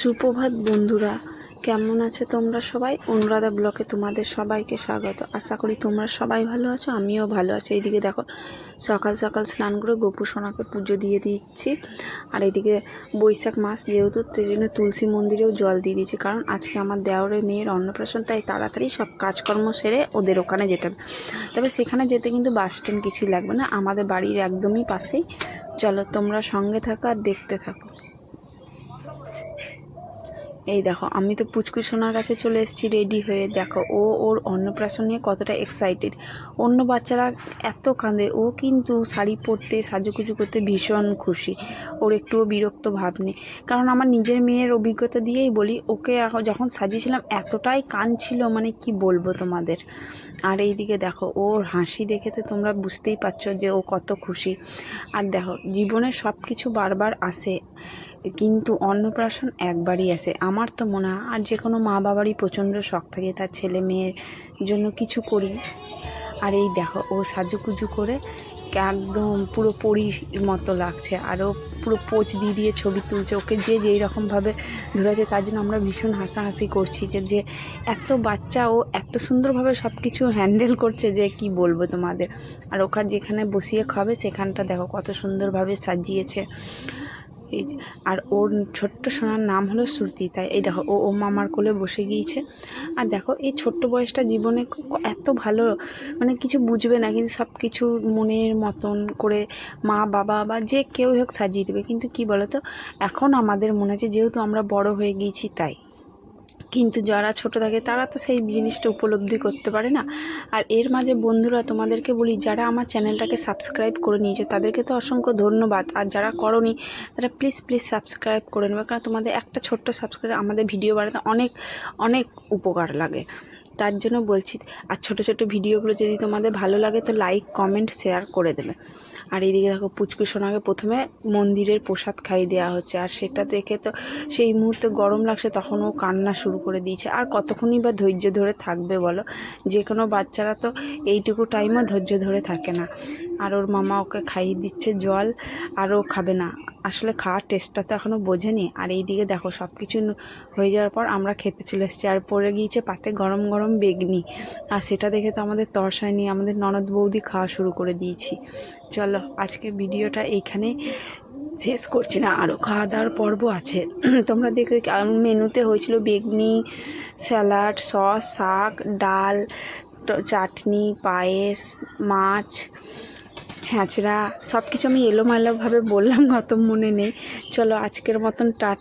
সুপ্রভাত বন্ধুরা, কেমন আছে তোমরা সবাই? অনুরাধা ব্লকে তোমাদের সবাইকে স্বাগত। আশা করি তোমরা সবাই ভালো আছো, আমিও ভালো আছি। এইদিকে দেখো, সকাল সকাল স্নান করে গোপু সোনাকে পুজো দিয়ে দিচ্ছি। আর এইদিকে বৈশাখ মাস যেহেতু, সেই জন্য তুলসী মন্দিরেও জল দিয়ে দিচ্ছি কারণ আজকে আমার দেওরের মেয়ের অন্নপ্রাশন, তাই তাড়াতাড়ি সব কাজকর্ম সেরে ওদের ওখানে যেতে হবে। তবে সেখানে যেতে কিন্তু বাস স্ট্যান্ড কিছুই লাগবে না। আমাদের বাড়ির একদমই পাশেই। চলো তোমরা সঙ্গে থাকো আর দেখতে থাকো। এই দেখো, আমি তো পুচকু সোনার কাছে চলে এসেছি রেডি হয়ে দেখো, ও ওর অন্নপ্রাশন নিয়ে কতটা এক্সাইটেড অন্য বাচ্চারা এত কাঁদে, ও কিন্তু শাড়ি পরতে সাজুকুজু করতে ভীষণ খুশি। ওর একটুও বিরক্ত ভাব নেই। কারণ আমার নিজের মেয়ের অভিজ্ঞতা দিয়েই বলি, ওকে যখন সাজিয়েছিলাম, এতটাই কাঁদছিল মানে কি বলব তোমাদের? আর এই দিকে দেখো, ওর হাসি দেখে তো তোমরা বুঝতেই পারছ যে ও কত খুশি। আর দেখো, জীবনে সব কিছু বারবার আসে। কিন্তু অন্নপ্রাশন একবারই আসে আমার তো মনে হয় আর যে কোনো মা বাবারই প্রচণ্ড শখ থাকে, তার ছেলে মেয়ের জন্য কিছু করি। আর এই দেখো, ও সাজুকুজু করে একদম পুরো পরীর মতো লাগছে। আর ও পুরো পোচ দিয়ে দিয়ে ছবি তুলছে। ওকে যে যেই রকমভাবে ধরেছে, তার জন্য আমরা ভীষণ হাসাহাসি করছি যে যে এত বাচ্চা, ও এত সুন্দরভাবে সব কিছু হ্যান্ডেল করছে যে, কি বলব তোমাদের? আর ওখানে যেখানে বসিয়ে খাবে, সেখানটা দেখো কত সুন্দরভাবে সাজিয়েছে। এই আর ওর ছোট্ট সোনার নাম হলো শ্রুতি, তাই এই দেখো, ও ও মামার কোলে বসে গিয়েছে। আর দেখো, এই ছোট্ট বয়সটা জীবনে এত ভালো মানে কিছু বুঝবে না, কিন্তু সব কিছু মনের মতন করে মা, বাবা বা যে কেউ হোক সাজিয়ে দেবে। কিন্তু কি বলতো, এখন আমাদের মনে আছে যেহেতু আমরা বড় হয়ে গিয়েছি তাই। কিন্তু যারা ছোট থাকে, তারা তো সেই জিনিসটা উপলব্ধি করতে পারে না। আর এর মাঝে বন্ধুরা, তোমাদেরকে বলি, যারা আমার চ্যানেলটাকে সাবস্ক্রাইব করে নিয়েছে, তাদেরকে তো অসংখ্য ধন্যবাদ। আর যারা করনি, তারা প্লিজ প্লিজ সাবস্ক্রাইব করে নেবে, কারণ তোমাদের একটা ছোট্ট সাবস্ক্রাইব আমাদের ভিডিও বানাতে অনেক অনেক উপকার লাগে। তার জন্য বলছি, আর ছোটো ছোটো ভিডিওগুলো যদি তোমাদের ভালো লাগে তো লাইক কমেন্ট শেয়ার করে দেবে। আর এইদিকে দেখো, পুচকু সোনাকে প্রথমে মন্দিরের প্রসাদ খাইয়ে দেওয়া হচ্ছে, আর সেটা দেখে তো সেই মুহূর্তে গরম লাগছে, তখন ও কান্না শুরু করে দিয়েছে। আর কতক্ষণই বা ধৈর্য ধরে থাকবে বলো? যে কোনো বাচ্চারা তো এইটুকু টাইমও ধৈর্য ধরে থাকে না। আর ওর মামা ওকে খাইয়ে দিচ্ছে জল, আর ও খাবে না। আসলে খাওয়ার টেস্টটা তো এখনও বোঝেনি। আর এই দিকে দেখো সব কিছু হয়ে যাওয়ার পর আমরা খেতে চলে এসেছি। আর পড়ে গিয়েছে পাতে গরম গরম বেগনি। আর সেটা দেখে তো আমাদের তর্স হয়নি আমাদের ননদ বৌদি খাওয়া শুরু করে দিয়েছি। চলো আজকে ভিডিওটা এইখানে শেষ করছি না। আরও খাওয়া দাওয়ার পর্ব আছে। তোমরা দেখে মেনুতে হয়েছিল বেগনি, স্যালাড, সস, শাক, ডাল চাটনি, পায়েস, মাছ ছ্যাঁচড়া সব কিছু আমি এলোমেলোভাবে বললাম গত মনে নেই। চলো আজকের মতন টাটা